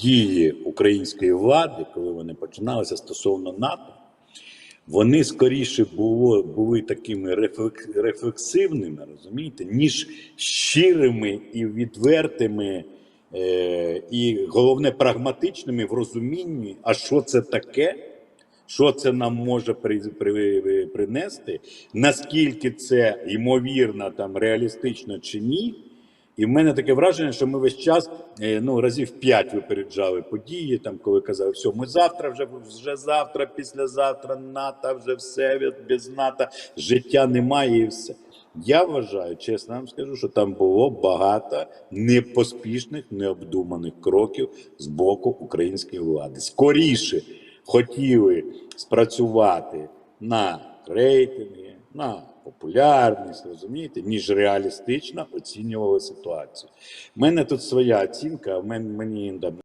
дії української влади, коли вони починалися стосовно НАТО, вони скоріше було, були такими рефлексивними, розумієте, ніж щирими і відвертими, е, і головне прагматичними в розумінні, а що це таке, що це нам може при, при, принести, наскільки це ймовірно, там реалістично чи ні. І в мене таке враження, що ми весь час е, ну, разів п'ять випереджали події, там, коли казали, все, ми завтра, вже, вже завтра, післязавтра, НАТО, вже все без НАТО, життя немає і все. Я вважаю, чесно вам скажу, що там було багато непоспішних, необдуманих кроків з боку української влади. Скоріше хотіли спрацювати на рейтинги, на популярність, розумієте, ніж реалістично оцінювали ситуацію. У мене тут своя оцінка, мен- мені там